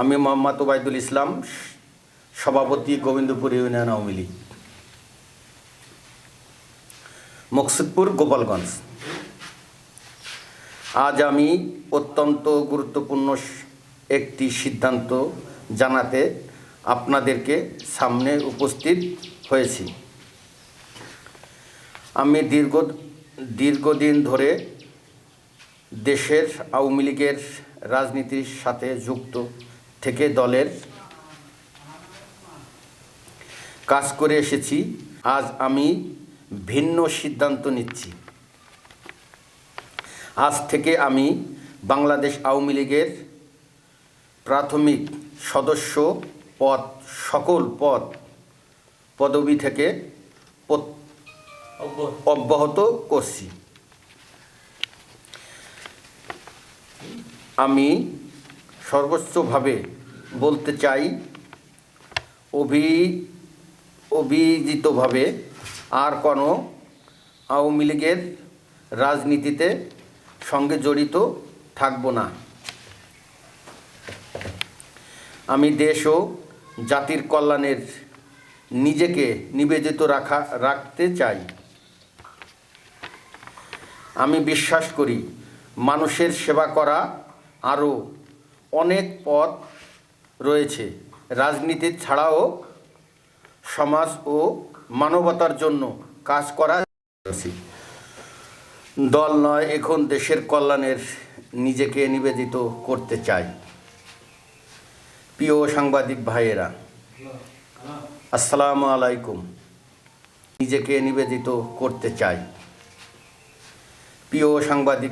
আমি মোহাম্মদ ওবায়দুল ইসলাম, সভাপতি গোবিন্দপুর ইউনিয়ন আওয়ামী লীগ। মকসুদপুর, গোপালগঞ্জ। আজ আমি অত্যন্ত গুরুত্বপূর্ণ একটি সিদ্ধান্ত জানাতে আপনাদেরকে সামনে উপস্থিত হয়েছি। আমি দীর্ঘ দীর্ঘদিন ধরে দেশের আওয়ামী লীগের রাজনীতির সাথে যুক্ত থেকে দলের কাজ করে এসেছি। আজ আমি ভিন্ন সিদ্ধান্ত নিচ্ছি। আজ থেকে আমি বাংলাদেশ আওয়ামী লীগের প্রাথমিক সদস্য পদ সকল পদ পদবি থেকে অব্যাহত করছি। আমি সর্বোচ্চভাবে বলতে চাই, অভি, অভিজিতভাবে আর কোনো আওয়ামী লীগের রাজনীতিতে সঙ্গে জড়িত থাকব না। আমি দেশ ও জাতির কল্যাণের নিজেকে নিবেদিত রাখা, রাখতে চাই। আমি বিশ্বাস করি, মানুষের সেবা করা আরও অনেক পথ রয়েছে রাজনীতি ছাড়াও সমাজ ও মানবতার জন্য কাজ করা দল নয়, এখন দেশের কল্যাণের নিজেকে নিবেদিত করতে চাই প্রিয় সাংবাদিক ভাইয়েরা, আসসালামু আলাইকুম। নিজেকে নিবেদিত করতে চাই প্রিয় সাংবাদিক